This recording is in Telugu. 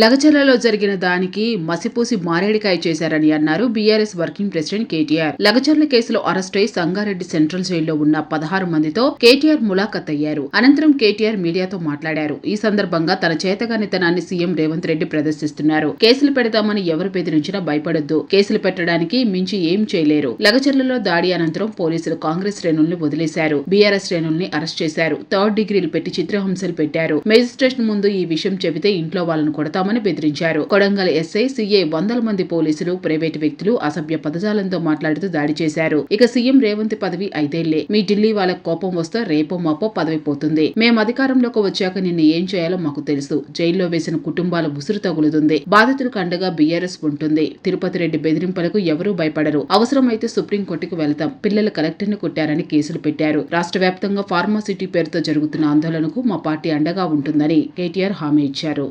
లగచర్లలో జరిగిన దానికి మసిపూసి మారేడికాయ చేశారని అన్నారు BRS working president KTR. Lagacharla కేసులో అయి సంగారెడ్డి సెంట్రల్ జైల్లో ఉన్న పదహారు మందితో కేటీఆర్ ములాఖత్ అయ్యారు. అనంతరం కేటీఆర్ మీడియాతో మాట్లాడారు. ఈ సందర్భంగా తన చేతగానితనాన్ని సీఎం రేవంత్ రెడ్డి ప్రదర్శిస్తున్నారు. కేసులు పెడతామని ఎవరు బెదిరించినా భయపడొద్దు. కేసులు పెట్టడానికి మించి ఏం చేయలేరు. లగచర్లలో దాడి అనంతరం పోలీసులు కాంగ్రెస్ శ్రేణుల్ని వదిలేశారు. బీఆర్ఎస్ శ్రేణుల్ని అరెస్ట్ చేశారు. థర్డ్ డిగ్రీలు పెట్టి చిత్రహింసలు పెట్టారు. మేజిస్ట్రేషన్ ముందు ఈ విషయం చెబితే ఇంట్లో వాళ్ళను చేస్తామని బెదిరించారు. కొడంగల్ ఎస్ఐ సీఏ వందల మంది పోలీసులు ప్రైవేటు వ్యక్తులు అసభ్య పదజాలంతో మాట్లాడుతూ దాడి చేశారు. ఇక సీఎం రేవంత్ పదవి ఐదేళ్ళే. మీ ఢిల్లీ వాళ్ళకు కోపం వస్తే రేపో మాపో పదవి పోతుంది. మేము అధికారంలోకి వచ్చాక నిన్ను ఏం చేయాలో మాకు తెలుసు. జైల్లో వేసిన కుటుంబాల ఉసురు తగులుతుంది. బాధితులకు అండగా బీఆర్ఎస్ ఉంటుంది. తిరుపతి రెడ్డి బెదిరింపులకు ఎవరూ భయపడరు. అవసరమైతే సుప్రీంకోర్టుకు వెళతాం. పిల్లలు కలెక్టర్ని కొట్టారని కేసులు పెట్టారు. రాష్ట్ర వ్యాప్తంగా ఫార్మాసిటీ పేరుతో జరుగుతున్న ఆందోళనకు మా పార్టీ అండగా ఉంటుందని కేటీఆర్ హామీ ఇచ్చారు.